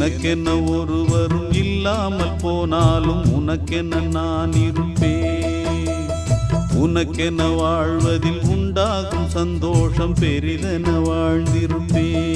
எனக்கென்ன ஒருவரும் இல்லாமல் போனாலும் உனக்கென்ன நான் இருப்பேன். உனக்கென்ன வாழ்வதில் உண்டாகும் சந்தோஷம் பெரிதென வாழ்ந்திருப்பேன்.